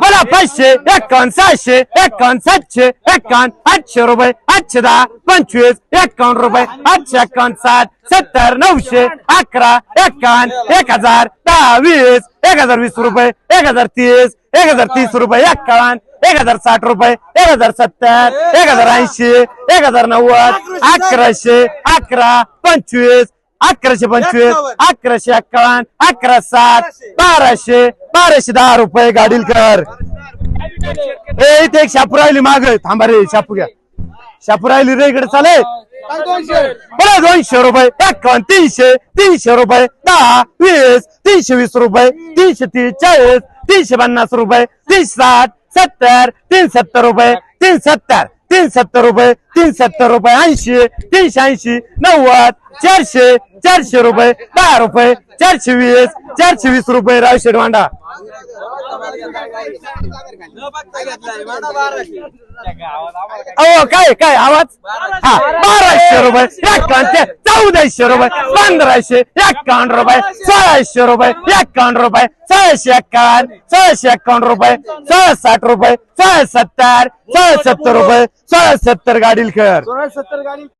मला पाचशे एकावन्न सहाशे एकावन्न सातशे एकावन्न आठशे रुपये आठशे दहा पंचवीस एकावन्न रुपये आठशे एकावन्न सात सत्तर नऊशे अकरा एकावन्न एक हजार दहा वीस एक हजार वीस रुपये एक हजार तीस एक हजार तीस रुपये एकावन्न एक हजार साठ रुपये एक हजार सत्तर एक हजार ऐंशी एक हजार नव्वद अकराशे अकरा पंचवीस अकराशे पंचवीस अकराशे एक्कावन्न अकरा सात बाराशे. बाराशे दहा रुपये गाडील कर. ए इथे एक शापू राहिली माग. थांबा रे शापू घ्या. शापू राहिली रे इकडे चाले. बरं दोनशे? रुपये एक्कावन्न तीनशे तीनशे रुपये दहा वीस तीनशे वीस रुपये तीनशे तीस चाळीस तीनशे पन्नास रुपये तीनशे साठ सत्तर तीन सत्तर रुपये तीन सत्तर. तीन सत्तर रुपये तीन सत्तर रुपये ऐंशी तीनशे ऐंशी नव्वद चारशे चारशे रुपये दहा रुपये चारशे वीस चारशे वीस रुपये रावशेड मांडा अहो काय काय आवाज? हा बाराशे रुपये एकावन्न चौदाशे रुपये पंधराशे एकावन्न रुपये सोळाशे रुपये एकावन्न रुपये सहाशे एकावन्न सहाशे एकावन्न रुपये सहा साठ रुपये सहा सत्तर सहा सत्तर रुपये सहा सत्तर गाडील कर सत्तर गाडी